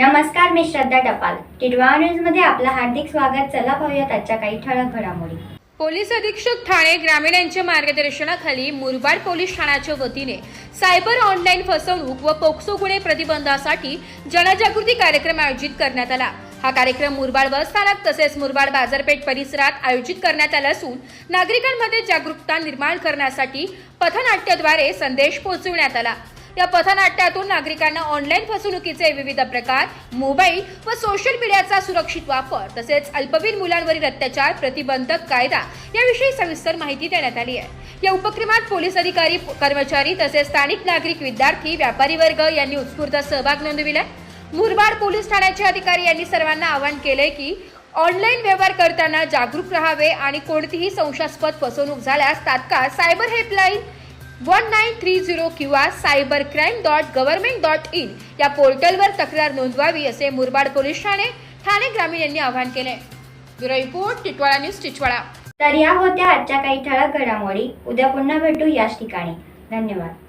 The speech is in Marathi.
नमस्कार मी श्रद्धा टपाल. टिडवा न्यूजमध्ये आपलं हार्दिक स्वागत. चला पाहूयात आजच्या काही ठळक घडामोडी. पोलीस अधीक्षक ठाणे ग्रामीण यांच्या मार्गदर्शनाखाली मुरबाड पोलीस ठाण्याच्या वतीने सायबर ऑनलाईन फसवणूक व पोक्सो गुन्हे प्रतिबंधासाठी जनजागृती कार्यक्रम आयोजित करण्यात आला. हा कार्यक्रम मुरबाड बस स्थानक तसेच मुरबाड बाजारपेठ परिसरात आयोजित करण्यात आला असून नागरिकांमध्ये जागरूकता निर्माण करण्यासाठी पथनाट्याद्वारे संदेश पोहोचविण्यात आला. या पथनाट्यातून नागरिकांना ऑनलाईन फसवणुकीचे विविध प्रकार मोबाईल व सोशल मीडियाचा सुरक्षित वापर तसेच अल्पवयीन मुलांवरील अत्याचार प्रतिबंधक कायदा याविषयी सविस्तर माहिती देण्यात आली आहे. या उपक्रमात पोलीस अधिकारी कर्मचारी तसेच स्थानिक नागरिक विद्यार्थी व्यापारी वर्ग यांनी उत्स्फूर्त सहभाग नोंदविला मुरबाड पोलीस ठाण्याचे अधिकारी यांनी सर्वांना आवाहन केले की ऑनलाईन व्यवहार करताना जागरूक राहावे आणि कोणतीही संशयास्पद फसवणूक झाल्यास तात्काळ cyber helpline one nine three zero किंवा cyber crime dot government dot in या पोर्टलवर तक्रार नोंदवावी असे मुरबाड पोलीस ठाणे ठाणे ग्रामीण यांनी आवाहन केले. Bureau report Titwala news Titwala तर या होत्या आजच्या काही ठळक घडामोडी. उद्या पुन्हा भेटू याच ठिकाणी. धन्यवाद.